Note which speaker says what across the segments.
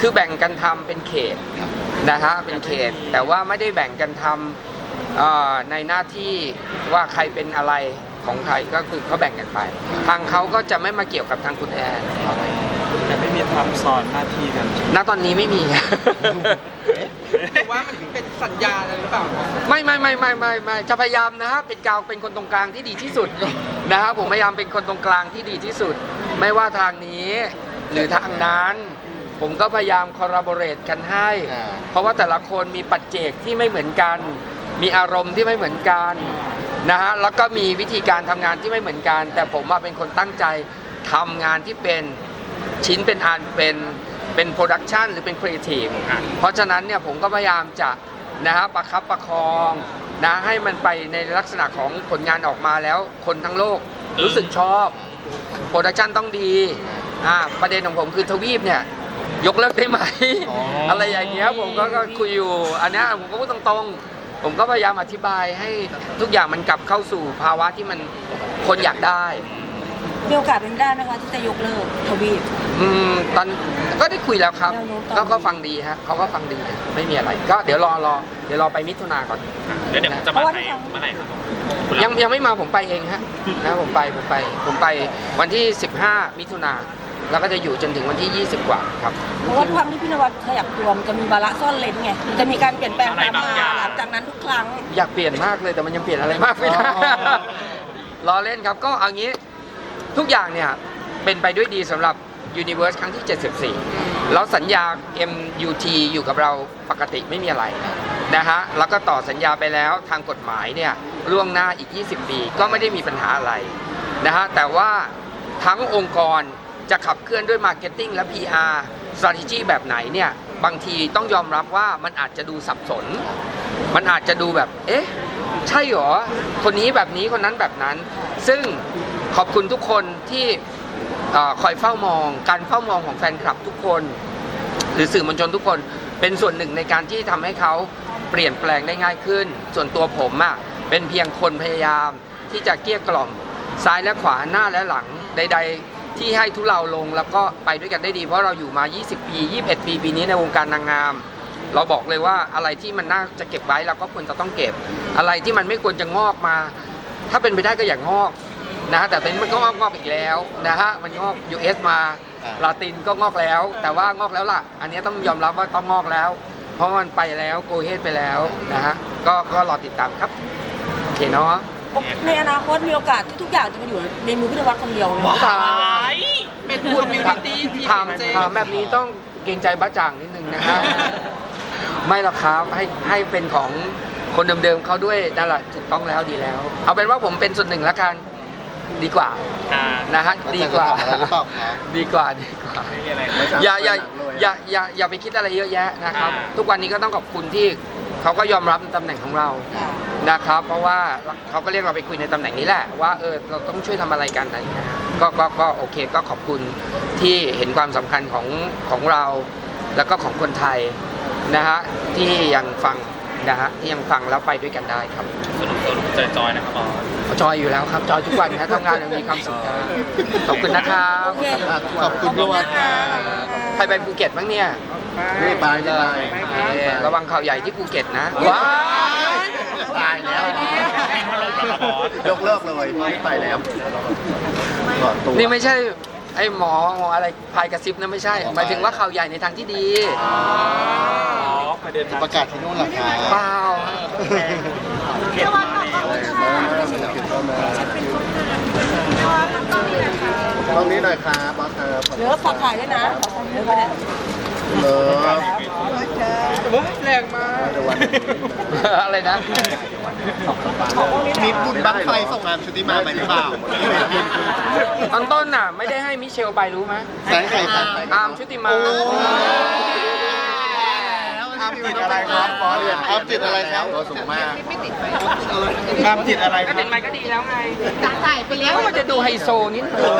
Speaker 1: คือแบ่งกันทำเป็นเขตนะฮะเป็นเขต แต่ว่าไม่ได้แบ่งกันทำเอ่อในหน้าที่ว่าใครเป็นอะไรของใครก็คือเขาแบ่งกันไป ทางเขาก็จะไม่มาเกี่ยวกับทางคุณแอน
Speaker 2: แต่ไม่มีความซ้อนหน้าที่กัน
Speaker 1: ณตอนนี้ไม่มี
Speaker 3: หรือว่ามันเป็นสัญญาอะไรหรือเปล่า
Speaker 1: ไม่ไม่ไม่ไม่ไม่ไม่จะพยายามนะฮะเป็นกลางเป็นคนตรงกลางที่ดีที่สุดนะฮะผมพยายามเป็นคนตรงกลางที่ดีที่สุด ไม่ว่าทางนี้หรือทางนั้น ผมก็พยายามคอ l ล a บ r a t e กันให้
Speaker 4: อ่า
Speaker 1: เพราะว่าแต่ละคนมีปัจเจกที่ไม่เหมือนกัน มีอารมณ์ที่ไม่เหมือนกันนะฮะแล้วก็มีวิธีการทำงานที่ไม่เหมือนกัน แต่ผมว่าเป็นคนตั้งใจทำงานที่เป็นชิ้นเป็นอันเป็นเป็นโปรดักชันหรือเป็นครีเอทีฟเพราะฉะนั้นเนี่ยผมก็พยายามจะนะฮะประคับประคองนะให้มันไปในลักษณะของผลงานออกมาแล้วคนทั้งโลกรู้สึกชอบ โปรดักชันต้องดี อ่า ประเด็นของผมคือทวีปเนี่ย ยกเลิกได้ไหม
Speaker 4: อ๋ออ
Speaker 1: อะไรอย่างเงี้ยผมก็ก็คุยอยู่ อันเนี้ยผมก็พูดตรงๆ ผมก็พยายามอธิบายให้ทุกอย่างมันกลับเข้าสู่ภาวะที่มันคนอยากได้
Speaker 5: มีโอกาสเป็นไปได้ไหมคะที่จะยกเลิกทวีป
Speaker 1: อืมตอนก็ได้คุยแล้วครับ
Speaker 5: แนวโน้มตอน
Speaker 1: ก็
Speaker 5: นี้
Speaker 1: ก็ฟังดีฮะเขาก็ฟังดีไม่มีอะไร ก็เดี๋ยวรอรอเดี๋ยวรอไปมิถุนาก่อน
Speaker 2: เดี๋ยวเดี๋ยวจะมาไทยเมื่อไหร่ครับ
Speaker 1: ยังยังไม่มาผมไปเองฮะนะผมไปผมไป ผมไปวันที่ 15 มิถุนา แล้วก็จะอยู่จนถึงวันที่ 20 กว่าครับ
Speaker 5: เพราะว่าความที่พี่นวัดขยับตัวมันจะมีบาระซ่อนเลนไงมันจะมีการเปลี่ยนแปลงตามมาหลังจากนั้นทุกครั้ง
Speaker 1: อยากเปลี่ยนมากเลยแต่มันยังเปลี่ยนอะไรมากไม่ได้
Speaker 4: อ๋อ
Speaker 1: รอเล่นครับก็เอางี้ทุกอย่างเนี่ยเป็นไปด้วยดีสำหรับ Universe ครั้งที่ 74 แล้วสัญญา MUT อยู่กับเราปกติไม่มีอะไรนะฮะแล้วก็ต่อสัญญาไปแล้วทางกฎหมายเนี่ยล่วงหน้าอีก 20 ปีก็ไม่ได้มีปัญหาอะไรนะฮะแต่ว่าทั้งองค์กร จะขับเคลื่อนด้วย Marketing และ PR strategy แบบไหนเนี่ยบางทีต้องยอมรับว่ามันอาจจะดูสับสน มันอาจจะดูแบบ เอ๊ะ ใช่เหรอ คนนี้แบบนี้คนนั้นแบบนั้น ซึ่งขอบคุณทุกคนที่คอยเฝ้ามอง การเฝ้ามองของแฟนคลับทุกคน หรือสื่อมวลชนทุกคนเป็นส่วนหนึ่งในการที่ทำให้เขาเปลี่ยนแปลงได้ง่ายขึ้น ส่วนตัวผมอะ่ะเป็นเพียงคนพยายามที่จะเกลี้ยกล่อมซ้ายและขวาหน้าและหลังใด ๆ ที่ให้ทุเลาลงแล้วก็ไปด้วยกันได้ดี เพราะเราอยู่มา 20 ปี 21 ปีปีนี้ในวงการนางงาม เราบอกเลยว่าอะไรที่มันน่าจะเก็บไว้เราก็ควรจะต้องเก็บ อะไรที่มันไม่ควรจะงอกมา ถ้าเป็นไปได้ก็อย่างงอกนะฮะแต่ตอนนี้มันก็งอกงอกอีกแล้วนะฮะมันงอก US มา
Speaker 4: อ่า
Speaker 1: ลาตินก็งอกแล้ว แต่ว่างอกแล้วล่ะ อันนี้ต้องยอมรับว่าต้องงอกแล้ว เพราะมันไปแล้วโกเฮดไปแล้วนะฮะก็ก็รอติดตามครับโอเคเนาะ
Speaker 5: ในอนาคตมีโอกาสที่ทุกอย่างจะมาอยู่ในมือพี่นวัดคนเดียวไหม
Speaker 1: ถาม
Speaker 3: เป็นบุญมิวนิตี้ที่
Speaker 1: ถาม
Speaker 3: เจ
Speaker 1: ถามแบบนี้ต้องเกรงใจบ้าจ่างนิดนึงนะฮะไม่หรอกครับให้ให้เป็นของคนเดิมๆเขาด้วยนั่นแหละถูกต้องแล้วดีแล้ว เอาเป็นว่าผมเป็นส่วนหนึ่งแล้วกันดีกว่า
Speaker 2: อ่า
Speaker 1: นะฮะดีกว่า
Speaker 4: อะไรหรือเปล่าครับ
Speaker 1: ดีกว่าดีกว่า
Speaker 2: ไม่มีอะไร
Speaker 1: อย่าอย่าอย่าอย่าอย่าไปคิดอะไรเยอะแยะนะครับ
Speaker 2: อ่า
Speaker 1: ทุกวันนี้ก็ต้องขอบคุณที่ เขาก็ยอมรับในตำแหน่งของเรา
Speaker 5: ค่ะ
Speaker 1: นะครับ เพราะว่าเขาก็เรียกเราไปคุยในตำแหน่งนี้แหละว่าเออเราต้องช่วยทำอะไรกันอะไรอย่างเงี้ยก็ก็ก็โอเคก็ขอบคุณที่เห็นความสำคัญของของเรา แล้วก็ของคนไทยนะฮะที่ยังฟัง นะฮะที่ยังฟังแล้วไปด้วยกันได้ครับ
Speaker 2: สนุกสนุกจอยๆนะครับบอส
Speaker 1: จอยอยู่แล้วครับจอยทุกวันนะทำงานยังมีความสุขนะขอบคุณนะครับ
Speaker 5: โอเค
Speaker 4: อะขอบคุณพี่นวัดค่ะ
Speaker 1: ใครไปภูเก็ตบ้างเนี่ย
Speaker 4: นี่ไปนี่ไป
Speaker 1: เออระวังข่าวใหญ่ที่ภูเก็ตนะว้าย
Speaker 4: ตายแล้ว
Speaker 2: มีพัดลมเหรอครับบอส
Speaker 4: ยกเลิกเลยไม่ไปแล้วถอดตัว
Speaker 1: นี่ไม่ใช่ ไอ้หมอหมออะไรพายกระซิบนะไม่ใช่หมายถึงว่าข่าวใหญ่ในทางที่ดี
Speaker 2: อ๋อประเด็น
Speaker 4: ประกาศที่นู่นเหรอคะ
Speaker 1: เปล่า
Speaker 2: เก็บมาแล้ว
Speaker 4: ตรงนี้หน่อยครับบอสเธอ
Speaker 5: เหลือฝากถ่ายด้วยนะ เหลือไปเนี่ย
Speaker 4: เลิฟ
Speaker 3: เฮ้ยแรงมาก
Speaker 4: เดี๋ยววัน
Speaker 1: อะไรนะ
Speaker 4: มีบุญบั้งไฟส่งงานชุติมาไปหรือเปล่า
Speaker 1: ตอนต้นน่ะ ไม่ได้ให้มิเชลไปรู้ไหม
Speaker 4: แสงไข่แสงไข่
Speaker 1: อาร์มชุติมา
Speaker 4: ทำจิตอะไรครับบอสทำจิตอะไรครับตัวสูงมาก
Speaker 2: ทำจิตอะไร
Speaker 1: ก็เป็นไมค์ก็ดีแล้วไง
Speaker 6: จ่ายไปแล้ว
Speaker 1: ก็มันจะดูไฮโซนิดนึง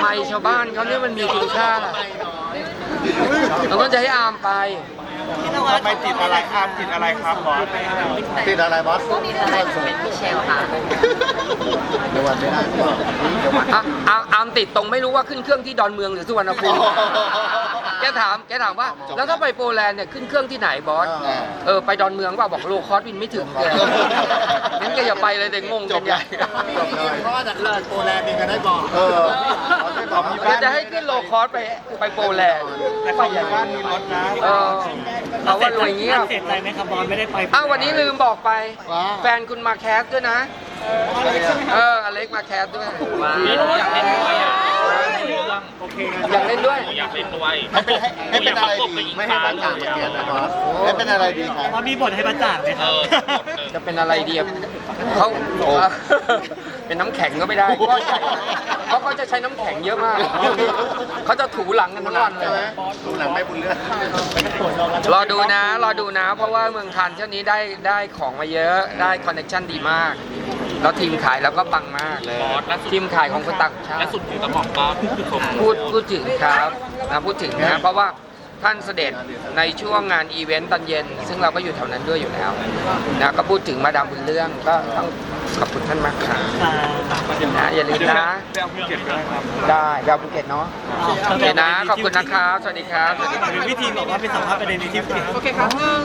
Speaker 1: ไมค์ชาวบ้านเขาเนี่ยมันมีคุณค่า เราต้องจะให้อาร์มไป
Speaker 2: ทำไมจิตอะไรครับจิตอะไรครับบอส
Speaker 4: ติดอะไรบอส
Speaker 6: เป็นมิเชลค่ะ
Speaker 4: เดี๋ยววันไม่ได้เดี๋ยววัน
Speaker 1: อะอาร์มอาร์มติดตรงไม่รู้ว่าขึ้นเครื่องที่ดอนเมืองหรือสุวรรณภูมิ แกถามแกถามว่า แล้วถ้าไปโปแลนด์เนี่ยขึ้นเครื่องที่ไหนบอส
Speaker 4: อ่า
Speaker 1: เออไปดอนเมืองเปล่าบอกโลคอสบินไม่ถึงแกงั้นแกอย่าไปเลยเด็กงง
Speaker 4: จ
Speaker 1: กับนให
Speaker 4: เล
Speaker 1: ญ่
Speaker 4: ยจบเลยเพราะว่าจากเลิศโปแลนด์เองก็ได้บอกเออเขาได้บอก
Speaker 1: เดี๋ยวจะให้ขึ้นโลคอสไปไปโปแลนด์
Speaker 2: แต่ของบ้านมีรถนะ
Speaker 1: เออเขาว่ารวยเงี้ยบ
Speaker 3: เสียใจไหมครับบอลไม่ได้ไป
Speaker 1: อ้าววันนี้ลืมบอกไป
Speaker 4: ว่า
Speaker 1: แฟนคุณมาแคสด้วยนะ เอออเล็กมาแคสด้วย
Speaker 7: อยากเล่นด้วยอะ
Speaker 1: อยากเล่นด้วย
Speaker 7: อยากเล่นด้วย
Speaker 4: ให้เป็นให้ให้เป็นอะไรดีไม่ให้บ้านต่างประเทศนะบอสให้เป็นอะไรดีครับ
Speaker 3: บอลมีบทให้ประจ่างไหมค
Speaker 7: เอ
Speaker 3: รับ
Speaker 7: อหมดเลย
Speaker 1: จะเป็นอะไรดีอะเขาเอ่อเป็นน้ำแข็งก็ไม่ได้ก็ใหญ่เพราะเขาจะใช้น้ำแข็งเยอะมากเขาจะถูหลังกันทั้งวันเล
Speaker 4: ใช่ไหม
Speaker 1: ย
Speaker 4: ดูหนังไม่บุญเลือด
Speaker 1: รอดูนะ รอดูนะ เพราะว่าเมืองคานเที่ยวนี้ได้ได้ของมาเยอะได้คอนเนคชั่นดีมาก แล้วทีมขายเราก็ปังมาก
Speaker 7: บอสล่าสุด
Speaker 1: ทีมขายของคนต่างชา
Speaker 7: และ
Speaker 1: ติ
Speaker 7: สุดหูกระหม่อมก็ชม
Speaker 1: พูดพูดถึงครับนะพูดถึงนะเพราะว่าท่านเสด็จในช่วงงานอีเวนต์ตอนเย็น ซึ่งเราก็อยู่แถวนั้นด้วยอยู่แล้วนะก็พูดถึงมาดามบุญเรื่องก็ต้องขอบคุณท่านมากครับนะอย่าลืมนะ
Speaker 2: เดี๋ยวเก็บไว้ครับ
Speaker 1: ได้ดาวภูเก็ตเนาะโอเคนะขอบคุณนะครับสวัสดีครับ
Speaker 3: วิธีบอกว่าเป็นสัมภาษณ์ประเด็นในที่ โอเคครับหนึ่ง